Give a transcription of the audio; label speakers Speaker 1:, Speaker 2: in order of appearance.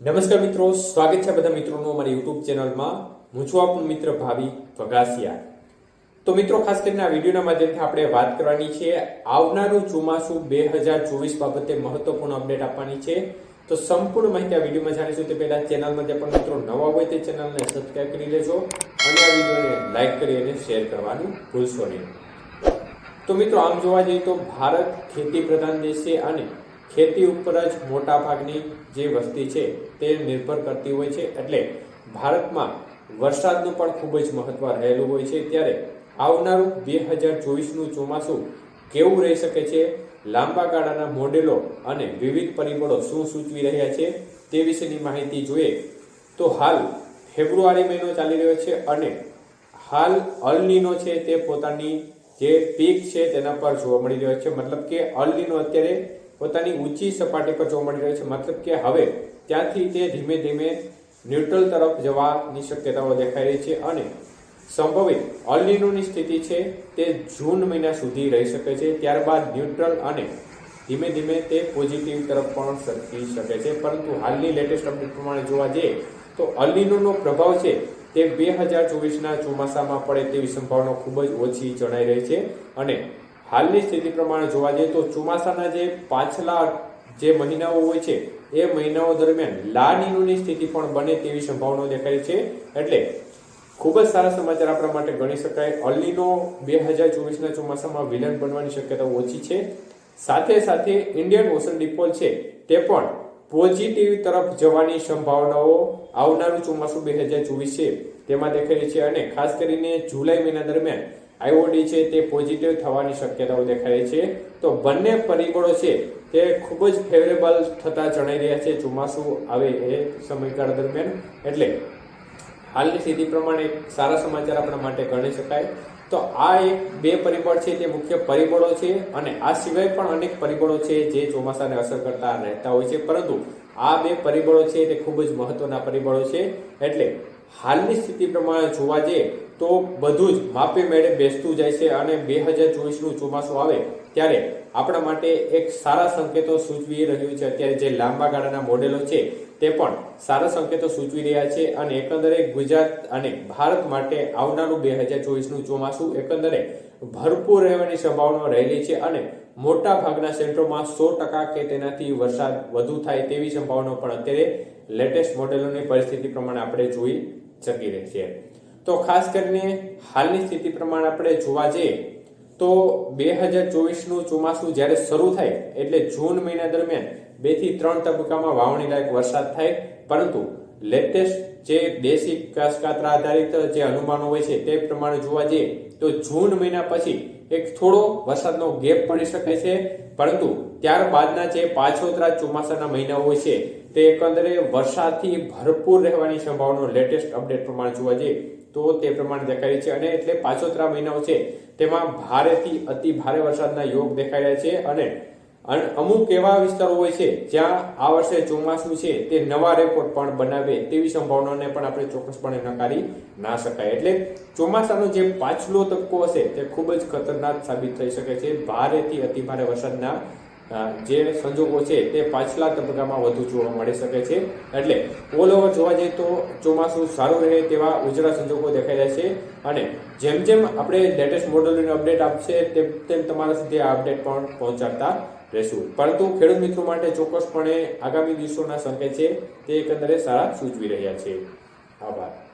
Speaker 1: નમસ્કાર મિત્રો, સ્વાગત છે બધા મિત્રોનું અમારી યુટ્યુબ ચેનલમાં. હું છું આપણું મિત્ર ભાવિ વગાસિયા તો મિત્રો, ખાસ કરીને આ વિડીયોના માધ્યમથી આપણે વાત કરવાની છે આવનારું ચોમાસું બે હજાર ચોવીસ બાબતે મહત્વપૂર્ણ અપડેટ આપવાની છે. તો સંપૂર્ણ માહિતી આ વિડીયોમાં જાણીશું. તે પહેલા ચેનલમાં જે પણ મિત્રો નવા હોય તે ચેનલને સબસ્ક્રાઈબ કરી લેજો અને આ વિડીયોને લાઇક કરી અને શેર કરવાનું ભૂલશો નહીં. તો મિત્રો, આમ જોવા જઈએ તો ભારત ખેતી પ્રધાન દેશ છે અને ખેતી ઉપર જ મોટા ભાગની જે વસ્તી છે તે નિર્ભર કરતી હોય છે. એટલે ભારતમાં વરસાદનું પણ ખૂબ જ મહત્વ રહેલું હોય છે. ત્યારે આવનારું બે હજાર ચોવીસનું ચોમાસું કેવું રહી શકે છે? લાંબા ગાળાના મોડેલો અને વિવિધ પરિબળો શું સૂચવી રહ્યા છે તે વિશેની માહિતી જોઈએ. તો હાલ ફેબ્રુઆરી મહિનો ચાલી રહ્યો છે અને હાલ અલનીનો છે તે પોતાની જે પીક છે તેના પર જોવા મળી રહ્યો છે. મતલબ કે અલનીનો અત્યારે પોતાની ઊંચી સપાટી પર જોવા મળી રહ્યો છે. મતલબ કે હવે ત્યાંથી તે ધીમે ધીમે ન્યુટ્રલ તરફ જવાની શક્યતાઓ દેખાઈ રહી છે અને સંભવિત અલનીનોની સ્થિતિ છે તે જૂન મહિના સુધી રહી શકે છે. ત્યારબાદ ન્યુટ્રલ અને ધીમે ધીમે તે પોઝિટિવ તરફ પણ સરકી શકે છે. પરંતુ હાલની લેટેસ્ટ અપડેટ પ્રમાણે જોવા જઈએ તો અલનીનોનો પ્રભાવ છે તે બે હજાર ચોવીસના ચોમાસામાં પડે તેવી સંભાવના ખૂબ જ ઓછી જણાઈ રહી છે અને હાલની સ્થિતિ પ્રમાણે જોવા જઈએ તો ચોમાસાના જે પાછલા જે મહિનાઓ હોય છે, એ મહિનાઓ દરમિયાન લાનીનોની સ્થિતિ પણ બને તેવી સંભાવનાઓ દેખાય છે. એટલે ખૂબ જ સારા સમાચાર આપણા માટે ગણી શકાય. અલ્લીનો બે હજાર ચોવીસના ચોમાસામાં વિલન બનવાની શક્યતા ઓછી છે. સાથે સાથે ઇન્ડિયન ઓશન ડિપોલ છે, તે પણ પોઝિટિવ તરફ જવાની સંભાવનાઓ આવનારું ચોમાસું બે હજાર ચોવીસ છે, તેમાં દેખાઈ છે. અને ખાસ કરીને જુલાઈ મહિના દરમિયાન આઈઓડી છે તે પોઝિટિવ થવાની શક્યતાઓ દેખાય છે. તો બંને પરિબળો છે તે ખૂબ જ ફેવરેબલ થતા જણાઈ રહ્યા છે. ચોમાસું આવે એ સમયગાળા દરમિયાન. એટલે હાલની સ્થિતિ પ્રમાણે સારા સમાચાર આપણા માટે ગણી શકાય. તો આ એક બે પરિબળ છે તે મુખ્ય પરિબળો છે અને આ સિવાય પણ અનેક પરિબળો છે જે ચોમાસાને અસર કરતા રહેતા હોય છે. પરંતુ આ બે પરિબળો છે તે ખૂબ જ મહત્વના પરિબળો છે. એટલે હાલની સ્થિતિ પ્રમાણે જોવા જઈએ તો બધું જ માપે મેળે બેસતું જાય છે અને બે હજાર ચોવીસનું ચોમાસું આવે ત્યારે આપણા માટે એક સારા સંકેતો સૂચવી રહ્યું છે. અત્યારે જે લાંબા ગાળાના મોડેલો છે તે પણ સારા સંકેતો સૂચવી રહ્યા છે અને એકંદરે ગુજરાત અને ભારત માટે આવનારું બે હજાર ચોવીસનું ચોમાસું એકંદરે ભરપૂર રહેવાની સંભાવના રહેલી છે અને મોટા ભાગના સેન્ટરોમાં સો ટકા કે તેનાથી વરસાદ વધુ થાય તેવી સંભાવના પણ અત્યારે લેટેસ્ટ મોડેલોની પરિસ્થિતિ પ્રમાણે આપણે જોઈ શકી રહી છે. તો ખાસ કરીને હાલની સ્થિતિ પ્રમાણે આપણે જોવા જઈએ તો બે હજાર ચોવીસનું ચોમાસું જ્યારે શરૂ થાય, એટલે જૂન મહિના દરમિયાન બેથી ત્રણ તબક્કામાં વાવણી લાયક વરસાદ થાય. પરંતુ લેટેસ્ટ જે દેશી કાસ્કાત્રા આધારિત જે અનુમાનો હોય છે તે પ્રમાણે જોવા જઈએ, તો જૂન મહિના પછી એક થોડો વરસાદનો ગેપ પડી શકે છે. પરંતુ ત્યારબાદના જે પાછોતરા ચોમાસાના મહિના હોય છે તે એકંદરે વરસાદથી ભરપૂર રહેવાની સંભાવના લેટેસ્ટ અપડેટ પ્રમાણે જોવા જઈએ તો તે પ્રમાણે દેખાય છે અને એટલે પાછોતરા મહિનાઓ છે. તેમાં ભારેથી અતિ ભારે વરસાદના યોગ દેખાઈ રહ્યા છે અને અમુક એવા વિસ્તારો હોય છે જ્યાં આ વર્ષે ચોમાસું છે તે નવા રેકોર્ડ પણ બનાવે તેવી સંભાવનાને પણ આપણે ચોક્કસપણે નકારી ના શકાય. એટલે ચોમાસાનો જે પાછલો તબક્કો હશે તે ખૂબ જ ખતરનાક સાબિત થઈ શકે છે. ભારેથી અતિ ભારે વરસાદના જે સંજોગો છે તે પાછલા તબક્કામાં વધુ જોવા મળી શકે છે. એટલે ઓલ જોવા જઈએ તો ચોમાસું સારું રહે તેવા ઉજળા સંજોગો દેખાઈ રહ્યા છે. અને જેમ જેમ આપણે લેટેસ્ટ મોડેલોની અપડેટ આપશે, તેમ તેમ તમારા સુધી આ અપડેટ પણ પહોંચાડતા રહેશું. પરંતુ ખેડૂત મિત્રો માટે ચોક્કસપણે આગામી દિવસોના સંકેત છે, તે એકંદરે સારા સૂચવી રહ્યા છે. આભાર.